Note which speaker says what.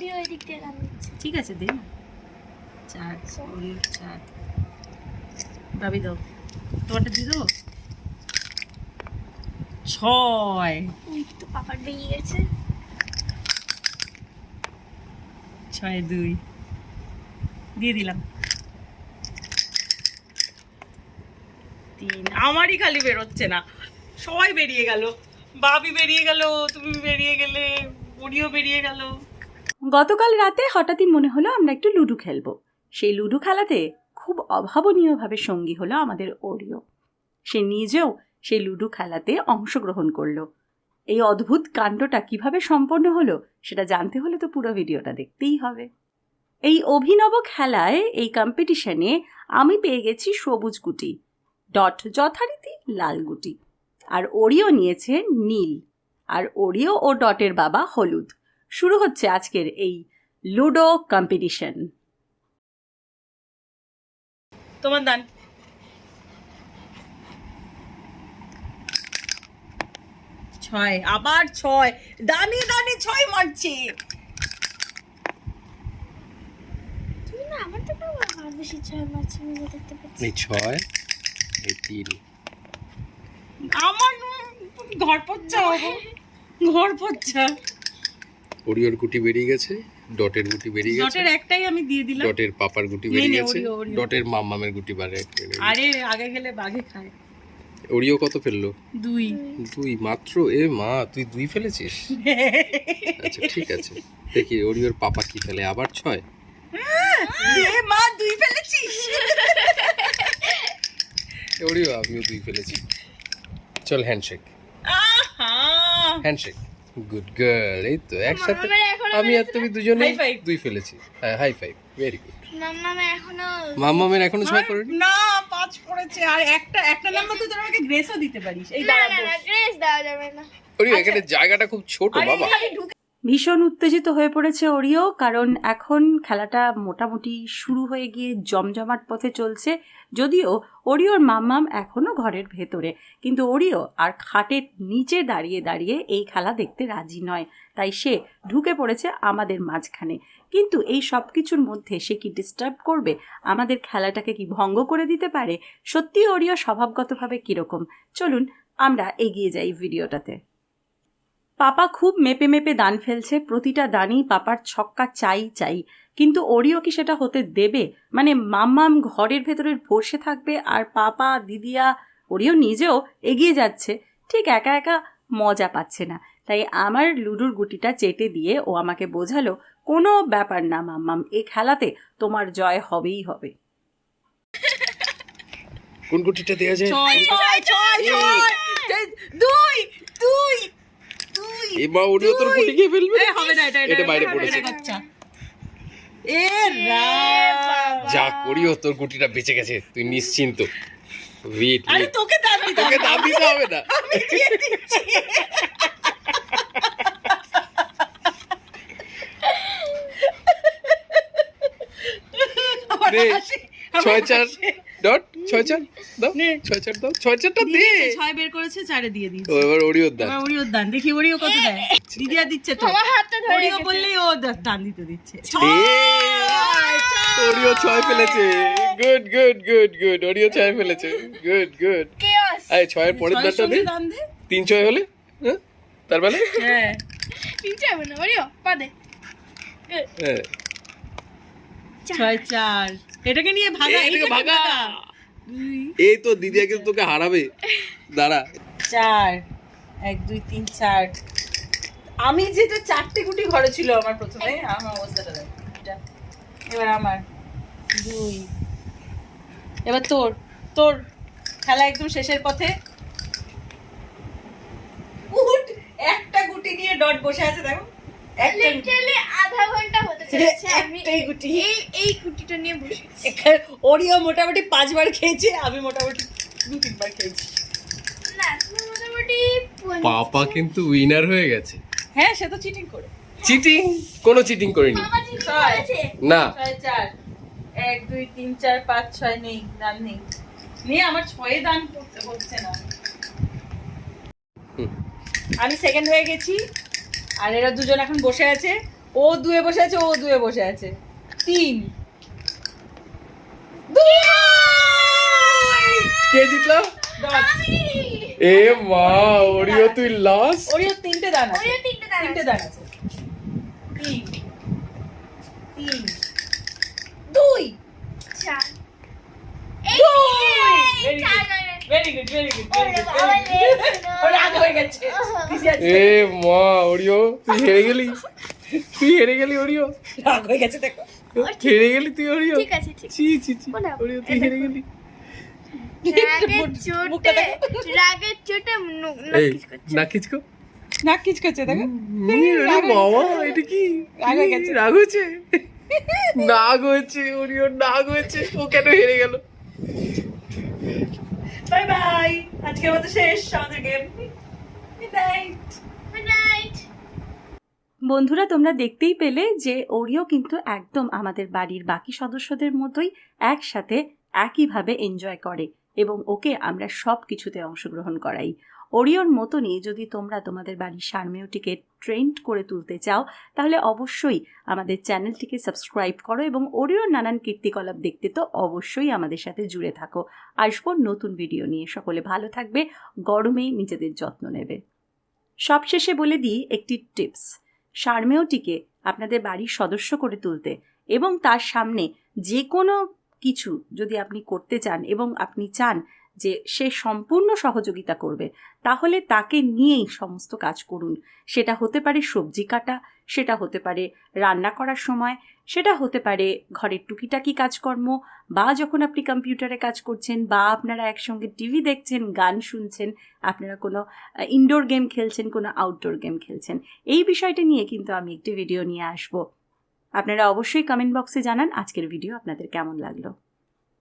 Speaker 1: Oreo ওই দিক দিয়ে গান
Speaker 2: ঠিক আছে দে না। চার ওরিও চার। ভাবি দাও। তোমারটা দিয়ে দেবো? ছয়।
Speaker 1: ওই তো পাপার বেরিয়ে গেছে।
Speaker 2: ছয় দুই। দিয়ে দিলাম। তিন। আমারই খালি বেরোচ্ছে না। সবাই বেরিয়ে গেল। বাবি বেরিয়ে গেল তুমি বেরিয়ে গেলে বুড়িও বেরিয়ে গেল।
Speaker 3: গতকাল রাতে হঠাৎই মনে হলো আমরা একটু লুডো খেলব। সেই লুডো খেলাতে খুব অভাবনীয়ভাবে সঙ্গী হলো আমাদের ওরিও। সে নিজেও সেই লুডো খেলাতে অংশগ্রহণ করল। এই অদ্ভুত কাণ্ডটা কীভাবে সম্পন্ন হলো সেটা জানতে হলে তো পুরো ভিডিওটা দেখতেই হবে। এই অভিনব খেলায় এই কম্পিটিশনে আমি পেয়ে গেছি সবুজ গুটি, ডট যথারীতি লাল গুটি, আর ওরিও নিয়েছে নীল, আর ওরিও ও ডটের বাবা হলুদ। শুরু হচ্ছে আজকের এই লুডো কম্পিটিশন।
Speaker 2: তোমার দান। ছয় আবার ছয়। দানি দানি ছয় মারছে।
Speaker 1: ছয়
Speaker 4: এই এই তিন।
Speaker 2: আমার ঘর পচ্ছা ঘর পচ্ছা
Speaker 4: ওরিওর গুটি বেরিয়ে গেছে ডটের গুটি বেরিয়ে গেছে
Speaker 2: ডটের একটাই আমি দিয়ে দিলাম।
Speaker 4: ডটের পাপার গুটি বেরিয়ে গেছে। ডটের মাম্মামের গুটি বারে
Speaker 2: আরে আগে গেলে বাঘে খায়।
Speaker 4: ওরিও কত ফেলল?
Speaker 2: দুই।
Speaker 4: দুই মাত্র? এ মা তুই দুই ফেলেছিস? আচ্ছা ঠিক আছে। দেখি ওরিওর পাপা কি ফেলে আবার ছয়?
Speaker 2: এ মা দুই ফেলেছিস?
Speaker 4: ওরিও আমিও দুই ফেলেছি। চল হ্যান্ডশেক
Speaker 2: আহা!
Speaker 4: হ্যান্ডশেক গুড গার্ল এই তো একসাথে আমি আর তুমি দুজনেই দুই ফেলেছি। হ্যাঁ হাই ফাইভ ভেরি গুড মামামের এখনও ছয় করেনি
Speaker 2: না পাঁচ পড়েছে আর একটা একটা নাম্বার তো তোর আমাকে গ্রেসও দিতে পারিস। এই দাঁড়া
Speaker 1: গ্রেস দেওয়া যাবে না।
Speaker 4: ওরে এখানে জায়গাটা খুব ছোট বাবা।
Speaker 3: ভীষণ উত্তেজিত হয়ে পড়েছে ওরিও, কারণ এখন খেলাটা মোটামুটি শুরু হয়ে গিয়ে জমজমাট পথে চলছে, যদিও ওরিওর মাম্মাম এখনও ঘরের ভেতরে। কিন্তু ওরিও আর খাটের নিচে দাঁড়িয়ে দাঁড়িয়ে এই খেলা দেখতে রাজি নয়, তাই সে ঢুকে পড়েছে আমাদের মাঝখানে। কিন্তু এই সব কিছুর মধ্যে সে কি ডিস্টার্ব করবে? আমাদের খেলাটাকে কি ভঙ্গ করে দিতে পারে? সত্যি ওরিও স্বভাবগতভাবে কীরকম? চলুন আমরা এগিয়ে যাই ভিডিওটাতে। পাপা খুব মেপে মেপে দান ফেলছে প্রতিটা দানই পাপার ছক্কা চাই চাই। কিন্তু ওরিও কি সেটা হতে দেবে? মানে মাম্মাম ঘরের ভেতরে বসে থাকবে আর পাপা দিদিয়া ওরিও নিজেও এগিয়ে যাচ্ছে। ঠিক একা একা মজা পাচ্ছে না। তাই আমার লুডুর গুটিটা চেটে দিয়ে ও আমাকে বোঝালো কোনো ব্যাপার না মাম্মাম এ খেলাতে তোমার জয় হবেই হবে।
Speaker 4: কোন গুটিটা দেওয়া যায়?
Speaker 2: ছয় ছয় ছয় ছয় দুই দুই। দুই
Speaker 4: এবার ওরিও তোর গুটি খেয়ে ফেলবে?
Speaker 2: এ, হবে না এটা
Speaker 4: এটা বাইরে পড়েছে।
Speaker 2: এ
Speaker 4: যা করিও তোর গুটিটা বেঁচে গেছে। তুই নিশ্চিন্ত। ওয়েট
Speaker 2: আরে তোকে দিতে
Speaker 4: তোকে। দাম দিতে হবে না। ছয় চার ডট ছয় চার। দাও
Speaker 2: নে।
Speaker 4: ছয় চার দাও ছয় চারটা দে।
Speaker 2: ছয় বের করেছে চারে দিয়ে দিয়েছে।
Speaker 4: ও এবার ওরিওর দাম
Speaker 2: এবার ওরিও দান দেখি ওরিও কত দেয়। দিচ্ছে তো।
Speaker 1: আমার হাতটা ধরে
Speaker 2: ওরিও বললেই ও দান দিতে দিচ্ছে।
Speaker 4: এ,
Speaker 2: ছয়, ছয়।
Speaker 4: ওরিও ছয় ফেলেছে। গুড গুড গুড গুড ওরিও ছয় ফেলেছে। Good good
Speaker 1: Chaos!
Speaker 4: ছয়ের পরের দে।
Speaker 2: দান দে।
Speaker 4: তিন ছয় হলে? হ্যাঁ? তার মানে?
Speaker 2: হ্যাঁ।
Speaker 1: তিনটে হবে না ওরিও পা দে।
Speaker 4: হ্যাঁ।
Speaker 2: ছয় চার। এটাকে নিয়ে ভাগা
Speaker 4: এই
Speaker 2: এইটাকে
Speaker 4: ভাগা। এই তো দিদিয়া কিন্তু তোকে হারাবে। দাঁড়া।
Speaker 2: চার এক দুই তিন চার। আমি যেটা চারটে গুটি ঘরে ছিল আমার প্রথমে আমার অবস্থাটা দেখ এবার আমার। দুই। এবার তোর তোর খেলা একদম শেষের পথে। উঠ একটা গুটি নিয়ে ডট বসে আছে দেখো।
Speaker 1: লিটারালি আধা ঘণ্টা
Speaker 2: একটাই গুটি।
Speaker 1: এই এই কুটিটা নিয়ে বসে
Speaker 2: ওরিও মোটামুটি পাঁচবার খেয়েছে আমি মোটামুটি দু তিনবার খেয়েছি।
Speaker 1: মোটামুটি
Speaker 4: পাপা কিন্তু উইনার হয়ে গেছে।
Speaker 2: হ্যাঁ সে তো চিটিং করে।
Speaker 4: চিটিং কোনো চিটিং করিনি। না।
Speaker 2: ছয় চার। এক দুই তিন চার পাঁচ ছয় নেই দান নেই। নিয়ে আমার ছয়ে দান করতে হচ্ছে না। আমি সেকেন্ড হয়ে গেছি আর এরা দুজন এখন বসে আছে। ও দুয়ে বসে আছে ও দুয়ে বসে আছে। তিন।
Speaker 4: কে জিতলো? এ মা ওরিও তুই লাস্ট
Speaker 2: ওরিও তিনটে দান আছে।
Speaker 1: ওরিও তিনটে দান
Speaker 2: তিনটে
Speaker 1: আছে।
Speaker 2: দান আছে। তিন। তিন। দুই।
Speaker 1: চার।
Speaker 2: হয়ে।
Speaker 4: এ মা ওরিও তুই হেরে গেলি? তুই হেরে গেলি ওরিও
Speaker 2: রাগ হয়ে গেছে দেখো।
Speaker 4: হেরে গেলি তুই ওরিও
Speaker 1: ঠিক আছে ঠিক
Speaker 4: ছি ছি ছি। ওরিও তুই হেরে গেলি।
Speaker 1: রাগের চোটে। রাগের চোটে নু-।
Speaker 4: না কিচকো
Speaker 2: নাক কিচ করছে দেখো।
Speaker 4: বাবা এটা কি?
Speaker 2: রাগ হয়ে গেছে।
Speaker 4: রাগ হয়েছে? নাগ হয়েছে ওরিও নাগ হয়েছে। ও কেন হেরে গেল?
Speaker 2: বাই বাই আজকের মতো শেষ আমাদের গেম গুড নাইট.
Speaker 3: বন্ধুরা, তোমরা দেখতেই পেলে যে ওরিও কিন্তু একদম আমাদের বাড়ির বাকি সদস্যদের মতোই একসাথে একইভাবে এনজয় করে এবং ওকে আমরা সব কিছুতে অংশগ্রহণ করাই। ওরিওর মতনই যদি তোমরা তোমাদের বাড়ির সারমেয়টিকে ট্রেন্ড করে তুলতে চাও, তাহলে অবশ্যই আমাদের চ্যানেলটিকে সাবস্ক্রাইব করো এবং ওরিওর নানান কীর্তিকলাপ দেখতে তো অবশ্যই আমাদের সাথে জুড়ে থাকো। আসব নতুন ভিডিও নিয়ে। সকলে ভালো থাকবে গরমেই নিজেদের যত্ন নেবে। সবশেষে বলে দিই একটি টিপস সারমেয়টিকে আপনাদের বাড়ির সদস্য করে তুলতে এবং তার সামনে যে কোনো কিছু যদি আপনি করতে চান এবং আপনি চান যে সে সম্পূর্ণ সহযোগিতা করবে, তাহলে তাকে নিয়েই সমস্ত কাজ করুন। সেটা হতে পারে সবজি কাটা, সেটা হতে পারে রান্না করার সময়, সেটা হতে পারে ঘরের টুকিটাকি কাজকর্ম, বা যখন আপনি কম্পিউটারে কাজ করছেন, বা আপনারা একসঙ্গে টিভি দেখছেন, গান শুনছেন, আপনারা কোনো ইনডোর গেম খেলছেন, কোনো আউটডোর গেম খেলছেন, এই বিষয়টা নিয়ে কিন্তু আমি একটি ভিডিও নিয়ে আসব। আপনারা অবশ্যই কমেন্ট বক্সে জানান আজকের ভিডিও আপনাদের কেমন লাগল।